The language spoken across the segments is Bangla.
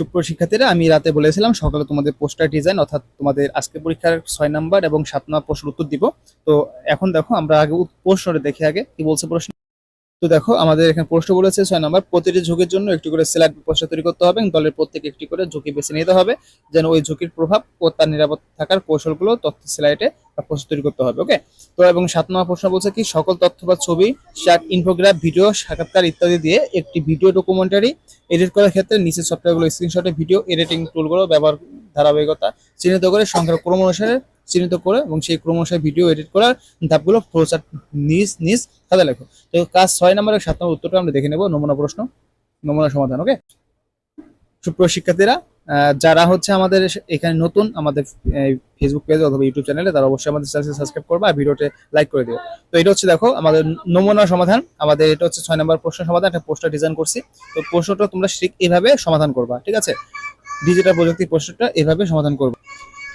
সুপ্রিয় শিক্ষার্থীরা, আমি রাতে বলেছিলাম, সকালে তোমাদের পোস্টার ডিজাইন অর্থাৎ তোমাদের আজকে পরীক্ষার ছয় নাম্বার এবং সাত নম্বর প্রশ্নের উত্তর দিব। তো এখন দেখো, আমরা আগে প্রশ্নটা দেখে আগে, কি বলছে প্রশ্ন? তো দেখো, আমাদের এখানে প্রশ্ন বলেছে ছয় নাম্বার, প্রতিটি ঝুঁকির জন্য একটি করে স্লাইড পোস্টার তৈরি করতে হবে দলের প্রত্যেকে একটি করে ঝুঁকি বেছে নিতে হবে যেন ওই ঝুঁকির প্রভাব ও তার নিরাপদ থাকার কৌশলগুলো তথ্য স্লাইডে পোস্টার তৈরি করতে হবে ওকে তো এবং সাত নম্বর প্রশ্ন বলছে কি, সকল তথ্য বা ছবি, শার্ট ইনফোগ্রাফ ভিডিও সাক্ষাৎকার ইত্যাদি দিয়ে একটি ভিডিও ডকুমেন্টারি এডিট করার ক্ষেত্রে নিচের সফটওয়্যারগুলো স্ক্রিনশটে ভিডিও এডিটিং টুলগুলো ব্যবহার ধারাবাহিকতা চিহ্নিত করে সংখ্যার ক্রম অনুসারে চিহ্নিত করে এবং সেই ক্রম অনুসারে ভিডিও এডিট করার ধাপগুলো ফ্লোচার্ট নিজ নিজ খাতা লেখো। তো কাজ ছয় নম্বর সাত নম্বর উত্তরটা আমরা দেখে নেব। নমুনা প্রশ্ন, নমুনা সমাধান ওকে সুপ্রিয় শিক্ষার্থীরা যারা হচ্ছে আমাদের এখানে নতুন আমাদের ফেসবুক পেজ অথবা ইউটিউব চ্যানেলে তারা অবশ্যই আমাদের চ্যানেল সাবস্ক্রাইব করবে আর ভিডিওতে লাইক করে দিও। তো এটা হচ্ছে দেখো, আমাদের নমুনা সমাধান। আমাদের এটা হচ্ছে ছয় নম্বর প্রশ্ন সমাধান, একটা পোস্টার ডিজাইন করছি। তো প্রশ্নটা তোমরা ঠিক এভাবে সমাধান করবা, ঠিক আছে? ডিজিটাল প্রযুক্তি প্রশ্নটা এভাবে সমাধান করবে।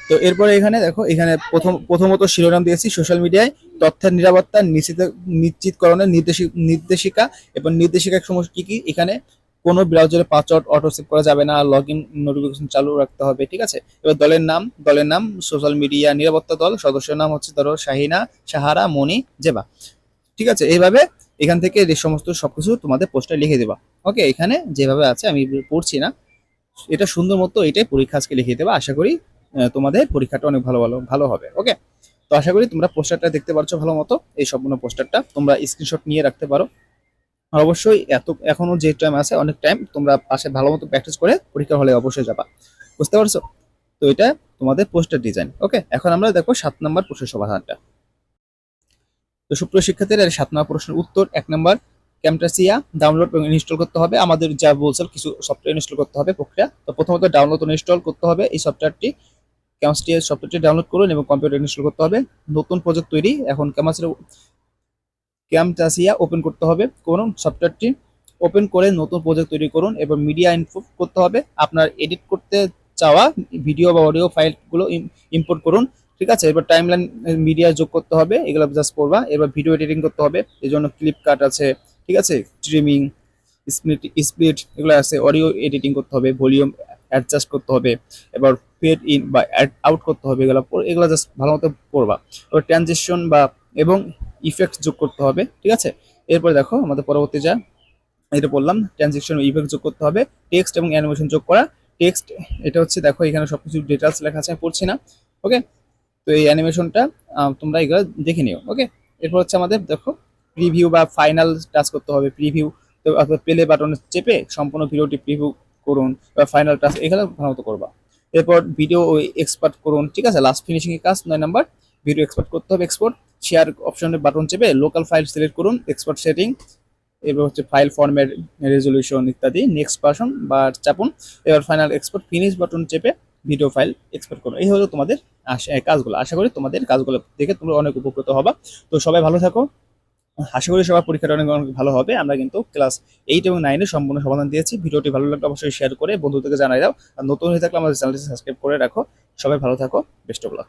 তো এরপরে এখানে দেখো, এখানে প্রথম, প্রথমত শিরোনাম দিয়েছি সোশ্যাল মিডিয়ায় তথ্যের নিরাপত্তা নিশ্চিত, নিশ্চিতকরণের নির্দেশি- নির্দেশিকা এবং নির্দেশিকা সমস্ত কি কি? এখানে কোনো ব্রাউজারে পাসওয়ার্ড অটো সেভ করা যাবে না লগ ইন নোটিফিকেশন চালু রাখতে হবে, ঠিক আছে? এবার দলের নাম দলের নাম সোশ্যাল মিডিয়া নিরাপত্তা দল, সদস্যের নাম হচ্ছে ধরো শাহিনা, সাহারা মনি জেবা, ঠিক আছে? এইভাবে এখান থেকে সমস্ত সবকিছু তোমাদের পোস্টে লিখে দেবা ওকে এখানে যেভাবে আছে আমি পড়ছি না, এটা সুন্দর মতো এটাই পরীক্ষা আজকে লিখে দেবা, আশা করি তোমাদের পরীক্ষাটা অনেক ভালো ভালো ভালো হবে ওকে তো আশা করি তোমরা পোস্টারটা দেখতে পারছ ভালো মতো, এই সম্পূর্ণ পোস্টারটা। তোমরা স্ক্রিনশট নিয়ে রাখতে পারো। আর অবশ্যই এত, এখনও যে টাইম আছে, অনেক টাইম তোমরা পাশে ভালো মতো প্র্যাকটিস করে পরীক্ষা হলে অবশ্যই যাবা। বুঝতে পারছ? তো এটা তোমাদের পোস্টার ডিজাইন ওকে এখন আমরা দেখো সাত নম্বর প্রশ্ন সমাধানটা। তো সুপ্রিয় শিক্ষার্থীরা সাত নম্বর প্রশ্নের উত্তর, এক নম্বর ক্যামটাসিয়া ডাউনলোড এবং ইনস্টল করতে হবে। আমাদের যা বলছে, কিছু সফটওয়্যার ইনস্টল করতে হবে প্রক্রিয়া। তো প্রথমত ডাউনলোড ইনস্টল করতে হবে। এই সফটওয়্যারটি ক্যামস্টিয়ার সফটওয়্যারটি ডাউনলোড করুন এবং কম্পিউটার ইনস্টল করতে হবে। নতুন প্রজেক্ট তৈরি, এখন ক্যামাসের ক্যামটাসিয়া ওপেন করতে হবে। করুন, সফটওয়্যারটি ওপেন করে নতুন প্রজেক্ট তৈরি করুন এবং মিডিয়া ইনপুট করতে হবে। আপনার এডিট করতে চাওয়া ভিডিও বা অডিও ফাইলগুলো ইম্পোর্ট করুন। ঠিক আছে? এবার টাইমলাইন মিডিয়া যোগ করতে হবে। এগুলো জাস্ট করবা এবার ভিডিও এডিটিং করতে হবে। এই জন্য ক্লিপ কাট আছে। ঠিক আছে? স্ট্রিমিং স্প্লিট স্প্লিট এগুলো আছে। অডিও এডিটিং করতে হবে। ভলিউম অ্যাডজাস্ট করতে হবে। এবার ফেড ইন বা অ্যাড আউট করতে হবে এগুলো এগুলো জাস্ট ভালো মতো পড়বা। এবার ট্রানজেকশন বা এবং ইফেক্ট যোগ করতে হবে, ঠিক আছে? এরপরে দেখো আমাদের পরবর্তী যা, এটা বললাম ট্রানজেকশন ইফেক্ট যোগ করতে হবে টেক্সট এবং অ্যানিমেশন যোগ করা। টেক্সট এটা হচ্ছে দেখো এখানে সবকিছু ডিটেলস লেখা আছে, আমি পড়ছি না ওকে তো এই অ্যানিমেশনটা তোমরা এগুলো দেখে নিও ওকে এরপর হচ্ছে আমাদের দেখো প্রিভিউ বা ফাইনাল টাচ করতে হবে প্রিভিউ তো অথবা প্লে বাটনে চেপে সম্পূর্ণ ভিডিওটি প্রিভিউ করুন বা ফাইনাল টাচ এখানে ভালো মতো করবা। এরপর ভিডিও এক্সপার্ট করুন, ঠিক আছে? লাস্ট ফিনিশিং এর কাজ, নয় নাম্বার ভিডিও এক্সপার্ট করতে হবে এক্সপোর্ট শেয়ার অপশনের বাটন চেপে লোকাল ফাইল সিলেক্ট করুন এক্সপার্ট সেটিং এবার হচ্ছে ফাইল ফরম্যাট রেজলিউশন ইত্যাদি। নেক্সট পার্সন বা চাপুন, এবার ফাইনাল এক্সপোর্ট ফিনিশ বাটন চেপে ভিডিও ফাইল এক্সপোর্ট করুন। এই হলো তোমাদের কাজগুলো। আশা করি তোমাদের কাজগুলো দেখে তোমরা অনেক উপকৃত হবা। তো সবাই ভালো থাকো। আশা করি সবার পরীক্ষাটা অনেক অনেক ভালো হবে। আমরা কিন্তু ক্লাস এইট এবং নাইনের সম্পূর্ণ সমাধান দিয়েছি। ভিডিওটি ভালো লাগলে অবশ্যই শেয়ার করে বন্ধুদেরকে জানাই দাও। আর নতুন হয়ে থাকলে আমাদের চ্যানেলটি সাবস্ক্রাইব করে রাখো। সবাই ভালো থাকো। Best of luck